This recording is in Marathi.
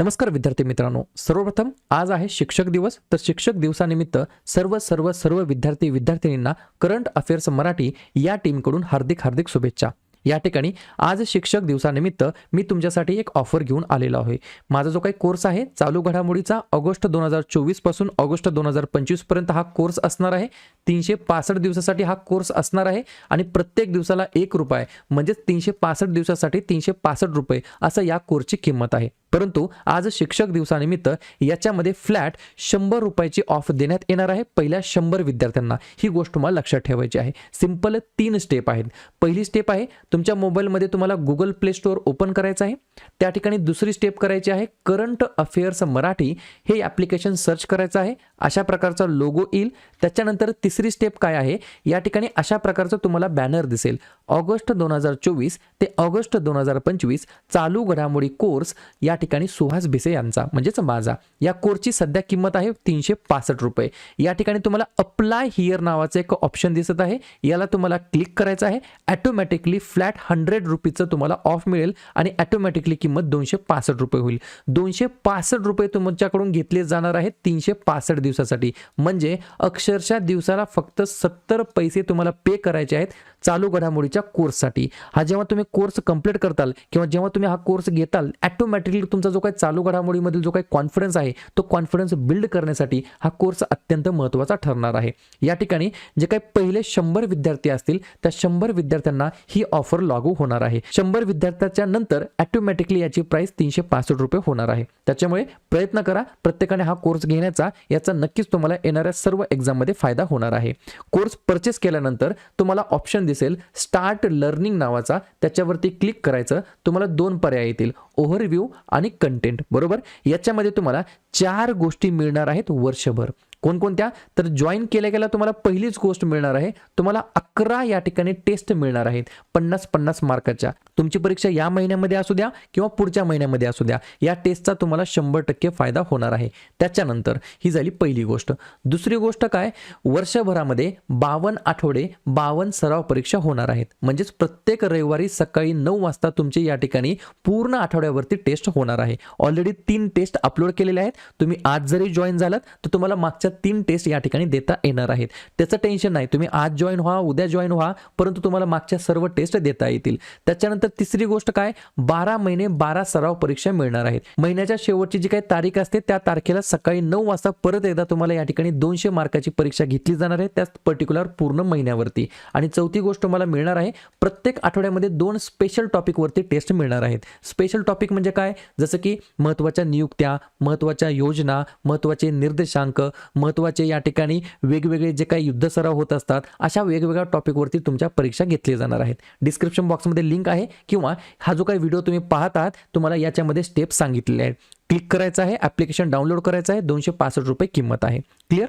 नमस्कार विद्यार्थी मित्रांनो. सर्वप्रथम आज आहे शिक्षक दिवस. तर शिक्षक दिवसानिमित्त सर्व सर्व सर्व विद्यार्थी विद्यार्थिनींना करंट अफेअर्स मराठी या टीमकडून हार्दिक हार्दिक शुभेच्छा. या ठिकाणी आज शिक्षक दिवसानिमित्त मी तुमच्यासाठी एक ऑफर घेऊन आलेलो आहे. माझा जो काही कोर्स आहे चालू घडामोडीचा ऑगस्ट दोन हजार चोवीसपासून ऑगस्ट दोन हजार पंचवीसपर्यंत हा कोर्स असणार आहे. तीनशे पासष्ट दिवसासाठी हा कोर्स असणार आहे आणि प्रत्येक दिवसाला एक रुपये म्हणजेच तीनशे पासष्ट दिवसासाठी तीनशे पासष्ट रुपये असं या कोर्सची किंमत आहे. परंतु आज शिक्षक दिवसानिमित्त याच्यामध्ये फ्लॅट शंभर रुपयाची ऑफ देण्यात येणार आहे पहिल्या शंभर विद्यार्थ्यांना. ही गोष्ट तुम्हाला लक्षात ठेवायची आहे. सिंपल तीन स्टेप आहेत. पहिली स्टेप आहे तुमच्या मोबाईलमध्ये तुम्हाला गुगल प्ले स्टोअर ओपन करायचं आहे. त्या ठिकाणी दुसरी स्टेप करायची आहे करंट अफेअर्स मराठी. हे ॲप्लिकेशन सर्च करायचं आहे. अशा प्रकारचा लोगो येईल. त्याच्यानंतर तिसरी स्टेप काय आहे? या ठिकाणी अशा प्रकारचं तुम्हाला बॅनर दिसेल. ऑगस्ट दोन हजार चोवीस ते ऑगस्ट दोन हजार पंचवीस चालू घडामोडी कोर्स या ठिकाणी सुहास भिसे यांचा म्हणजेच माझा. या कोर्सची सध्या किंमत आहे तीनशे पासष्ट रुपये. या ठिकाणी तुम्हाला अप्लाय हिअर नावाचं एक ऑप्शन दिसत आहे. याला तुम्हाला क्लिक करायचं आहे. ॲटोमॅटिकली फ्लॅट हंड्रेड रुपीचं तुम्हाला ऑफ मिळेल आणि ॲटोमॅटिकली किंमत दोनशे पासष्ट रुपये होईल. दोनशे पासष्ट रुपये तुमच्याकडून घेतले जाणार आहेत तीनशे पासष्ट दिवसासाठी. म्हणजे अक्षरशः दिवसाला फक्त सत्तर पैसे तुम्हाला पे करायचे आहेत चालू घडामोडीच्या कोर्ससाठी हा जेव्हा तुम्ही कोर्स कंप्लीट करताल किंवा जेव्हा तुम्ही हा कोर्स घेताल ॲटोमॅटिकली तुमचा जो काही चालू घडामोडीमधील जो काही कॉन्फिडन्स आहे तो कॉन्फिडन्स बिल्ड करण्यासाठी हा कोर्स अत्यंत महत्त्वाचा ठरणार आहे. या ठिकाणी जे काही पहिले शंभर विद्यार्थी असतील त्या शंभर विद्यार्थ्यांना ही ऑफर लागू होणार आहे. शंभर विद्यार्थ्याच्या नंतर ॲटोमॅटिकली याची प्राइस तीनशे पासष्ट रुपये होणार आहे. त्याच्यामुळे प्रयत्न करा प्रत्येकाने हा कोर्स घेण्याचा. याचा नक्कीच तुम्हाला येणाऱ्या सर्व एक्झाममध्ये फायदा होणार आहे. कोर्स परचेस केल्यानंतर तुम्हाला ऑप्शन दिसेल स्टार्ट लर्निंग नावाचा. त्याच्यावरती क्लिक करायचं. तुम्हाला दोन पर्याय येतील ओव्हरव्ह्यू आणि कंटेंट बरोबर? याच्यामध्ये तुम्हाला चार गोष्टी मिळणार आहेत वर्षभर. कोणकोणत्या? तर जॉईन केल्या गेल्या तुम्हाला पहिलीच गोष्ट मिळणार आहे. तुम्हाला अकरा या ठिकाणी टेस्ट मिळणार आहेत. पन्नास पन्नास मार्काच्या. तुमची परीक्षा या महिन्यामध्ये असू द्या किंवा पुढच्या महिन्यामध्ये असू द्या या टेस्टचा तुम्हाला शंभर टक्के फायदा होणार आहे. त्याच्यानंतर ही झाली पहिली गोष्ट. दुसरी गोष्ट काय? वर्षभरामध्ये बावन्न आठवडे बावन्न सराव परीक्षा होणार आहेत. म्हणजेच प्रत्येक रविवारी सकाळी नऊ वाजता तुमची या ठिकाणी पूर्ण आठवड्यावरती टेस्ट होणार आहे. ऑलरेडी तीन टेस्ट अपलोड केलेले आहेत. तुम्ही आज जरी जॉईन झालात तर तुम्हाला मागच्या तीन टेस्ट या ठिकाणी देता येणार आहेत. त्याचं टेन्शन नाही. तुम्ही आज जॉईन व्हा उद्या जॉईन व्हा परंतु तुम्हाला मागच्या सर्व टेस्ट देता येतील. त्याच्यानंतर तिसरी गोष्ट काय? बारा महिने बारा सराव परीक्षा मिळणार आहेत. महिन्याच्या शेवटची जी काही तारीख असते त्या तारखेला सकाळी नऊ वाजता परत एकदा तुम्हाला या ठिकाणी दोनशे मार्काची परीक्षा घेतली जाणार आहे त्या पर्टिक्युलर पूर्ण महिन्यावरती. आणि चौथी गोष्ट मला मिळणार आहे प्रत्येक आठवड्यामध्ये दोन स्पेशल टॉपिकवरती टेस्ट मिळणार आहेत. स्पेशल टॉपिक म्हणजे काय? जसं की महत्त्वाच्या नियुक्त्या महत्त्वाच्या योजना महत्त्वाचे निर्देशांक महत्त्वाचे या ठिकाणी वेगवेगळे जे काही युद्ध सराव होत असतात अशा वेगवेगळ्या टॉपिकवरती तुमच्या परीक्षा घेतली जाणार आहेत. डिस्क्रिप्शन बॉक्समध्ये लिंक आहे किंवा हा जो काही व्हिडिओ तुम्ही पाहत आहात तुम्हाला याच्यामध्ये स्टेप सांगितलेले आहेत. क्लिक करायचं आहे ॲप्लिकेशन डाउनलोड करायचं आहे दोनशे पासष्ट रुपये किंमत आहे. क्लिअर?